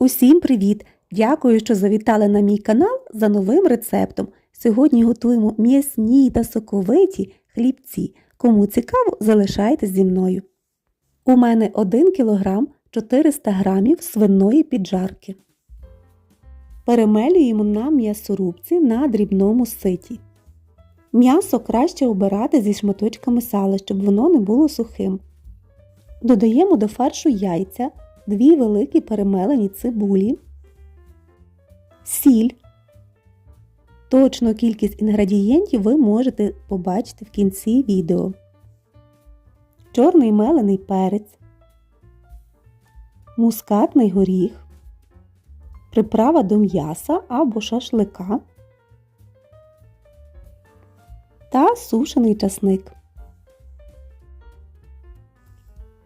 Усім привіт! Дякую, що завітали на мій канал за новим рецептом. Сьогодні готуємо м'ясні та соковиті хлібці. Кому цікаво, залишайтесь зі мною. У мене 1 кг 400 г свиної піджарки. Перемелюємо на м'ясорубці на дрібному ситі. М'ясо краще обирати зі шматочками сала, щоб воно не було сухим. Додаємо до фаршу яйця, дві великі перемелені цибулі, сіль. Точну кількість інгредієнтів ви можете побачити в кінці відео. Чорний мелений перець, мускатний горіх, приправа до м'яса або шашлика та сушений часник.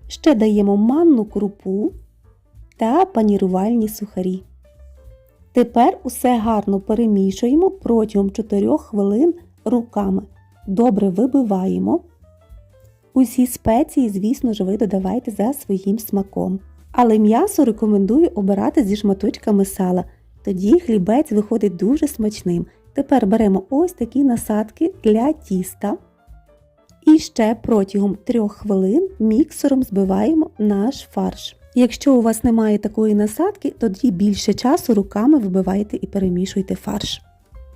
Ще даємо манну крупу та панірувальні сухарі. Тепер усе гарно перемішуємо протягом 4 хвилин руками. Добре вибиваємо. Усі спеції, звісно ж, ви додавайте за своїм смаком. Але м'ясо рекомендую обирати зі шматочками сала. Тоді хлібець виходить дуже смачним. Тепер беремо ось такі насадки для тіста. І ще протягом 3 хвилин міксером збиваємо наш фарш. Якщо у вас немає такої насадки, тоді більше часу руками вибивайте і перемішуйте фарш.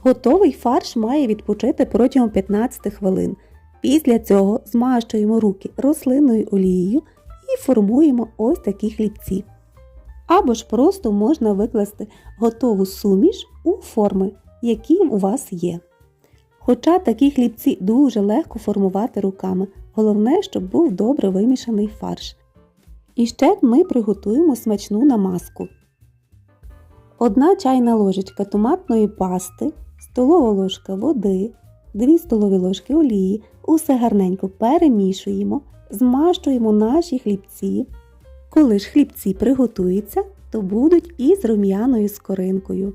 Готовий фарш має відпочити протягом 15 хвилин. Після цього змащуємо руки рослинною олією і формуємо ось такі хлібці. Або ж просто можна викласти готову суміш у форми, які у вас є. Хоча такі хлібці дуже легко формувати руками, головне, щоб був добре вимішаний фарш. І ще ми приготуємо смачну намазку. Одна чайна ложечка томатної пасти, столова ложка води, 2 столові ложки олії, усе гарненько перемішуємо, змащуємо наші хлібці. Коли ж хлібці приготуються, то будуть із рум'яною скоринкою.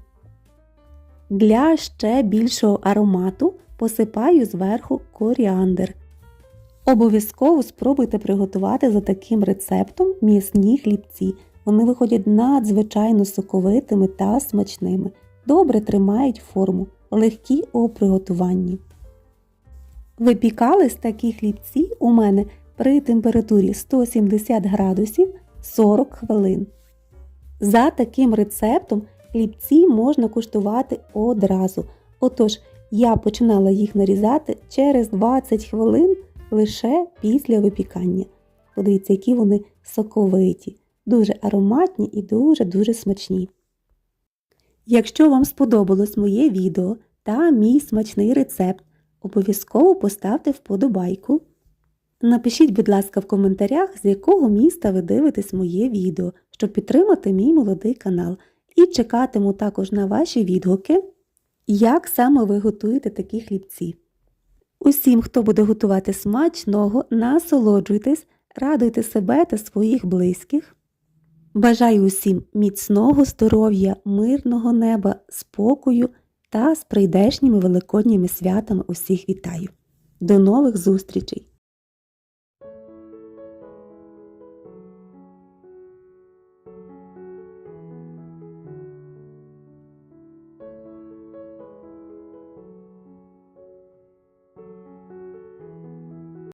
Для ще більшого аромату посипаю зверху коріандр. Обов'язково спробуйте приготувати за таким рецептом м'ясні хлібці. Вони виходять надзвичайно соковитими та смачними, добре тримають форму, легкі у приготуванні. Випікались такі хлібці у мене при температурі 170 градусів 40 хвилин. За таким рецептом хлібці можна куштувати одразу. Отож, я починала їх нарізати через 20 хвилин лише після випікання. Подивіться, які вони соковиті, дуже ароматні і дуже-дуже смачні. Якщо вам сподобалось моє відео та мій смачний рецепт, обов'язково поставте вподобайку. Напишіть, будь ласка, в коментарях, з якого міста ви дивитесь моє відео, щоб підтримати мій молодий канал. І чекатиму також на ваші відгуки, як саме ви готуєте такі хлібці. Усім, хто буде готувати смачного, насолоджуйтесь, радуйте себе та своїх близьких. Бажаю усім міцного здоров'я, мирного неба, спокою та з прийдешніми великодніми святами усіх вітаю. До нових зустрічей!